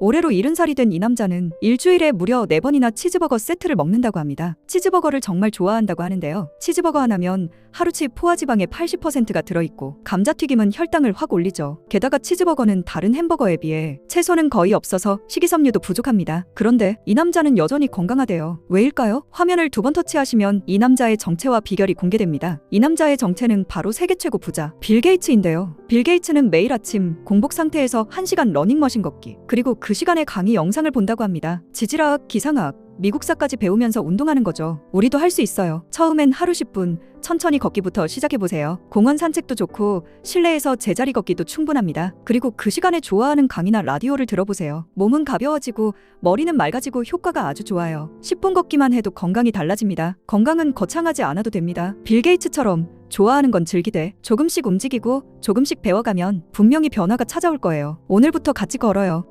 올해로 70살이 된 이 남자는 일주일에 무려 4번이나 치즈버거 세트를 먹는다고 합니다. 치즈버거를 정말 좋아한다고 하는데요. 치즈버거 하나면 하루치 포화지방의 80%가 들어있고 감자튀김은 혈당을 확 올리죠. 게다가 치즈버거는 다른 햄버거에 비해 채소는 거의 없어서 식이섬유도 부족합니다. 그런데 이 남자는 여전히 건강하대요. 왜일까요? 화면을 두 번 터치하시면 이 남자의 정체와 비결이 공개됩니다. 이 남자의 정체는 바로 세계 최고 부자 빌 게이츠인데요. 빌 게이츠는 매일 아침 공복 상태에서 1시간 러닝머신 걷기 그리고 그 시간에 강의 영상을 본다고 합니다. 지질화학, 기상학, 미국사까지 배우면서 운동하는 거죠. 우리도 할 수 있어요. 처음엔 하루 10분, 천천히 걷기부터 시작해보세요. 공원 산책도 좋고, 실내에서 제자리 걷기도 충분합니다. 그리고 그 시간에 좋아하는 강의나 라디오를 들어보세요. 몸은 가벼워지고, 머리는 맑아지고 효과가 아주 좋아요. 10분 걷기만 해도 건강이 달라집니다. 건강은 거창하지 않아도 됩니다. 빌 게이츠처럼 좋아하는 건 즐기되 조금씩 움직이고 조금씩 배워가면 분명히 변화가 찾아올 거예요. 오늘부터 같이 걸어요.